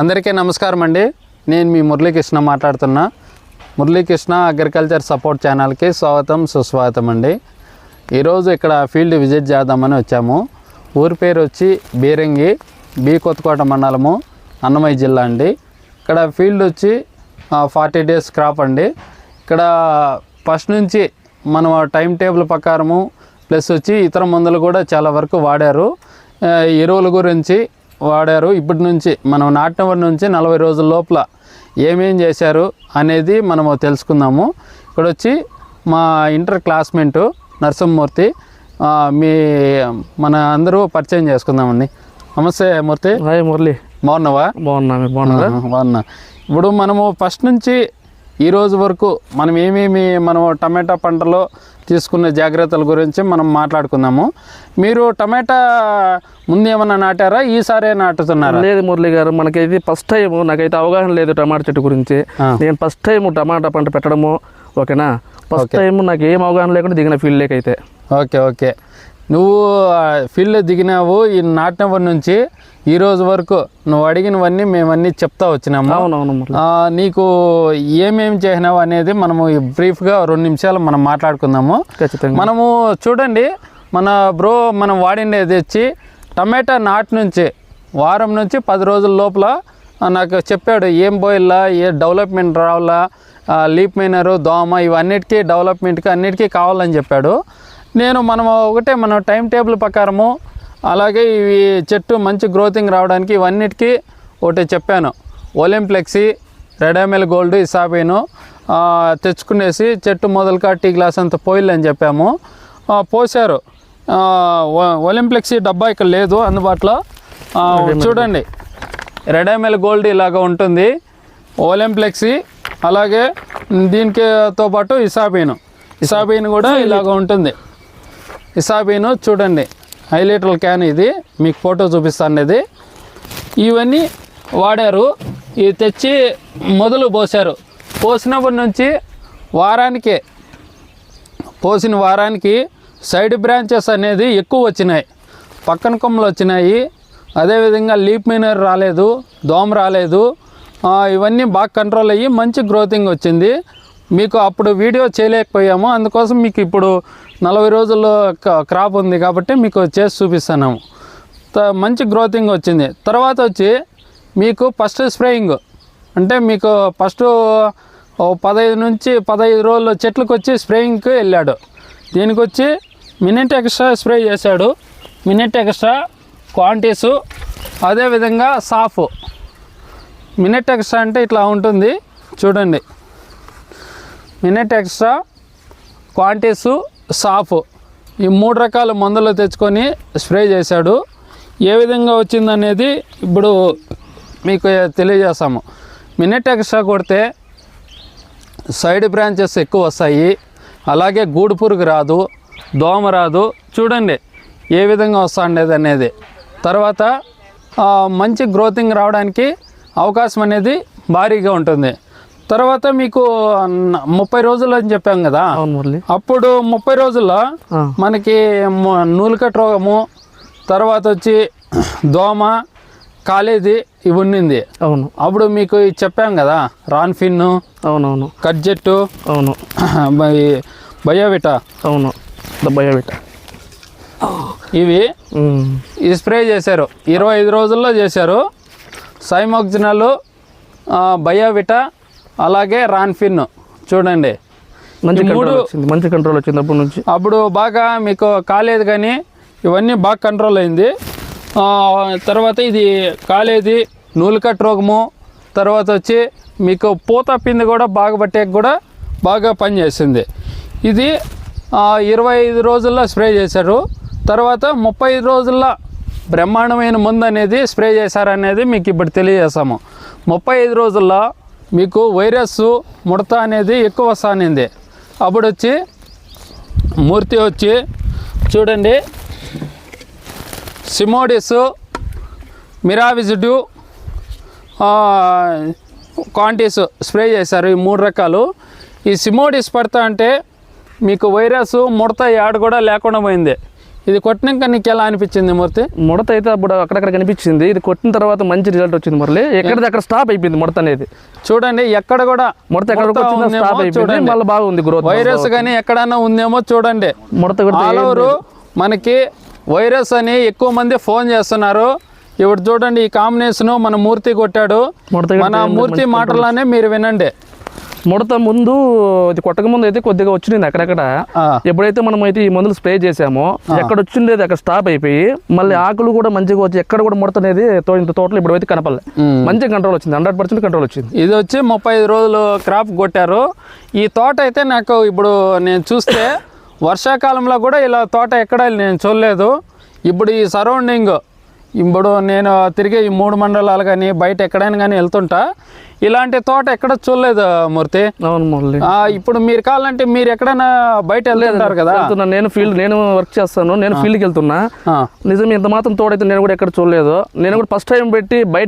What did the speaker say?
అందరికీ నమస్కారం అండి. నేను మీ మురళీకృష్ణ మాట్లాడుతున్నా. మురళీకృష్ణ అగ్రికల్చర్ సపోర్ట్ ఛానల్కి స్వాగతం సుస్వాగతం అండి. ఈరోజు ఇక్కడ ఫీల్డ్ విజిట్ చేద్దామని వచ్చాము. ఊరి పేరు వచ్చి బీరంగి బి కొత్తకోట మండలము అన్నమయ్య జిల్లా అండి. ఇక్కడ ఫీల్డ్ వచ్చి ఫార్టీ డేస్ క్రాప్ అండి. ఇక్కడ ఫస్ట్ నుంచి మనం టైం టేబుల్ ప్రకారము ప్లస్ వచ్చి ఇతర మందులు కూడా చాలా వరకు వాడారు. ఎరువుల గురించి వాడారు. ఇప్పటి నుంచి మనం నాటినప్పటి నుంచి నలభై రోజుల లోపల ఏమేం చేశారు అనేది మనము తెలుసుకుందాము. ఇక్కడ వచ్చి మా ఇంటర్ క్లాస్మేట్ నరసింహమూర్తి మీ మన అందరూ పరిచయం చేసుకుందామండి. నమస్తే మూర్తి. హాయ్ మురళి. బాగున్నావా? బాగున్నా ఆహా, బాగున్నా. ఇప్పుడు మనము ఫస్ట్ నుంచి ఈ రోజు వరకు మనం ఏమేమి మనం టమాటా పంటలో తీసుకున్న జాగ్రత్తల గురించి మనం మాట్లాడుకుందాము. మీరు టమాటా ముందు ఏమన్నా నాటారా? ఈసారే నాటుతున్నారా? లేదు మురళి గారు మనకైతే ఫస్ట్ టైం నాకైతే అవగాహన లేదు టమాటా చెట్టు గురించి. నేను ఫస్ట్ టైం టమాటా పంట పెట్టడము ఓకేనా? ఫస్ట్ టైం నాకు ఏం అవగాహన లేకుండా దిగిన ఫీల్డ్ లేకైతే. Okay okay. నువ్వు ఫీల్డ్లో దిగినావు ఈ నాటినప్పటి నుంచి ఈ రోజు వరకు నువ్వు అడిగినవన్నీ మేమన్నీ చెప్తా వచ్చినాము. అవునవును నీకు ఏమేమి చేసినావు అనేది మనము బ్రీఫ్గా రెండు నిమిషాలు మనం మాట్లాడుకుందాము. ఖచ్చితంగా. మనము చూడండి మన బ్రో మనం వాడిండేది తెచ్చి టమాటా నాటి నుంచి వారం నుంచి పది రోజుల లోపల నాకు చెప్పాడు ఏం పోయిల్లా ఏ డెవలప్మెంట్ రావాలా? లీప్ మైనరు దోమ ఇవన్నిటికీ డెవలప్మెంట్కి అన్నిటికీ కావాలని చెప్పాడు. నేను మనం ఒకటే మన టైం టేబుల్ ప్రకారము అలాగే ఇవి చెట్టు మంచి గ్రోతింగ్ రావడానికి ఇవన్నిటికీ ఒకటి చెప్పాను. ఒలింప్లెక్సీ రెడామెల్ గోల్డ్ ఇసాబీను తెచ్చుకునేసి చెట్టు మొదలుకా టీ గ్లాస్ అంత పోయిల్ అని చెప్పాము. పోశారు. పోసారు ఒలింప్లెక్సీ డబ్బా ఇక్కడ లేదు అందుబాటులో. చూడండి. రెడామెల్ గోల్డ్ ఇలాగ ఉంటుంది. ఓలెంప్లెక్సీ అలాగే దీనికి తో పాటు ఇసాబీను ఇసాబీన్ కూడా ఇలాగ ఉంటుంది. ఇసాబీను చూడండి. ఐదు లీటర్ల క్యాన్ ఇది. మీకు ఫోటో చూపిస్తాను ఇది. ఇవన్నీ వాడారు. ఇవి తెచ్చి మొదలు పోసారు పోసినప్పటి నుంచి వారానికి పోసిన వారానికి సైడ్ బ్రాంచెస్ అనేది ఎక్కువ వచ్చినాయి. పక్కన కొమ్మలు వచ్చినాయి. అదేవిధంగా లీప్ మైనర్ రాలేదు దోమ రాలేదు. ఇవన్నీ బాగా కంట్రోల్ అయ్యి మంచి గ్రోతింగ్ వచ్చింది. మీకు అప్పుడు వీడియో చేయలేకపోయాము. అందుకోసం మీకు ఇప్పుడు నలభై రోజుల్లో క- క్రాప్ ఉంది కాబట్టి మీకు చేసి చూపిస్తున్నాము. త- మంచి గ్రోతింగ్ వచ్చింది. తర్వాత వచ్చి మీకు ఫస్ట్ స్ప్రేయింగ్. అంటే మీకు ఫస్ట్ పదహైదు నుంచి పదహైదు రోజులు చెట్లకు వచ్చి స్ప్రేయింగ్కి వెళ్ళాడు. దీనికి వచ్చి మినిట్ ఎక్స్ట్రా స్ప్రే చేశాడు. మినిట్ ఎక్స్ట్రా క్వాంటిటీసు అదేవిధంగా సాఫ్. మినిట్ ఎక్స్ట్రా అంటే ఇట్లా ఉంటుంది. చూడండి. మినిట్ ఎక్స్ట్రా క్వాంటిటీసు సాఫ్ ఈ మూడు రకాల మందులు తెచ్చుకొని స్ప్రే చేశాడు. ఏ విధంగా వచ్చిందనేది ఇప్పుడు మీకు తెలియజేస్తాము. మినిట్ ఎక్స్ట్రా కొడితే సైడ్ బ్రాంచెస్ ఎక్కువ వస్తాయి. అలాగే గూడు పురుగు రాదు దోమ రాదు చూడండి ఏ విధంగా వస్తుండేది అనేది. తర్వాత మంచి గ్రోతింగ్ రావడానికి అవకాశం అనేది భారీగా ఉంటుంది. తర్వాత మీకు ముప్పై రోజులు అని చెప్పాం కదా. అప్పుడు ముప్పై రోజుల్లో. మనకి నూలుకట్ రోగము తర్వాత వచ్చి దోమ కాలేది ఇవి ఉన్నింది అవును. అప్పుడు మీకు ఇది చెప్పాం కదా రాన్ఫిన్ అవునవును. కడ్జెట్టు అవును. బయోవిటా. అవును. బిట్ట ఇవి ఈ స్ప్రే చేశారు. ఇరవై ఐదు రోజుల్లో చేశారు. సైమోక్జినల్ బయోవిటా అలాగే రాన్ఫిన్ చూడండి. మంచి కంట్రోల్ వచ్చింది. మంచి కంట్రోల్ వచ్చింది అప్పటి నుంచి. అప్పుడు బాగా మీకు కాలేదు కానీ ఇవన్నీ బాగా కంట్రోల్ అయింది. తర్వాత ఇది కాలేది నూలుకట్ రోగము తర్వాత వచ్చి మీకు పూత పిండి కూడా బాగా పట్టేకి కూడా బాగా పనిచేసింది. ఇది ఇరవై ఐదు రోజుల్లో స్ప్రే చేశారు. తర్వాత ముప్పై ఐదు రోజుల్లో బ్రహ్మాండమైన మందు అనేది స్ప్రే చేశారనేది మీకు ఇప్పుడు తెలియజేస్తాము. ముప్పై ఐదు రోజుల్లో మీకు వైరస్ ముడత అనేది ఎక్కువ వస్తానింది. అప్పుడు వచ్చి మూర్తి వచ్చి చూడండి సిమోడిస్ మిరావిజిడ్యూ క్వాంటిస్ స్ప్రే చేశారు ఈ మూడు రకాలు. ఈ సిమోడిస్ పడతా అంటే మీకు వైరస్ ముడత యాడ్ కూడా లేకుండా పోయింది. ఇది కొట్టినాక నీకు ఎలా అనిపించింది మూర్తి? ముడత అయితే అప్పుడు అక్కడక్కడ కనిపించింది. ఇది కొట్టిన తర్వాత మంచి రిజల్ట్ వచ్చింది మురళి. ఎక్కడిది అక్కడ స్టాప్ అయిపోయింది ముడత అనేది. చూడండి ఎక్కడ కూడా ముడత ఉందేమో స్టాప్ అయిపోయింది. మళ్ళీ బాగుంది గ్రోత్ వైరస్ కానీ ఎక్కడన్నా ఉందేమో చూడండి. ముడత కూడా మనకి వైరస్ అని ఎక్కువ మంది ఫోన్ చేస్తున్నారు. ఇప్పుడు చూడండి ఈ కాంబినేషన్ మన మూర్తి కొట్టాడు. మన మూర్తి మాటలానే మీరు వినండి. ముడత ముందు ఇది కొట్టక ముందు అయితే కొద్దిగా వచ్చింది అక్కడక్కడ. ఎప్పుడైతే మనం అయితే ఈ మందులు స్ప్రే చేసామో ఎక్కడ వచ్చిండేది అక్కడ స్టాప్ అయిపోయి మళ్ళీ ఆకులు కూడా మంచిగా వచ్చి ఎక్కడ కూడా ముడత అనేది తో- ఇంత తోటలో ఇప్పుడు అయితే కనపడలే. మంచి కంట్రోల్ వచ్చింది. హండ్రెడ్ పర్సెంట్ కంట్రోల్ వచ్చింది. ఇది వచ్చి ముప్పై ఐదు రోజులు క్రాప్ కొట్టారు. ఈ తోట అయితే నాకు ఇప్పుడు నేను చూస్తే వర్షాకాలంలో కూడా ఇలా తోట ఎక్కడ నేను చూడలేదు. ఇప్పుడు ఈ సరౌండింగ్ ఇప్పుడు నేను తిరిగే ఈ మూడు మండలాలు కానీ బయట ఎక్కడైనా కానీ వెళ్తుంటా. ఇలాంటి తోట ఎక్కడ చూడలేదు మూర్తి. అవును మురళి ఇప్పుడు మీరు కావాలంటే మీరు ఎక్కడైనా బయట వెళ్తుంటారు కదా? నేను ఫీల్డ్ నేను వర్క్ చేస్తాను. నేను ఫీల్డ్కి వెళ్తున్నా. నిజం ఇంత మాత్రం తోడైతే నేను కూడా ఎక్కడ చూడలేదు. నేను కూడా ఫస్ట్ టైం పెట్టి బయట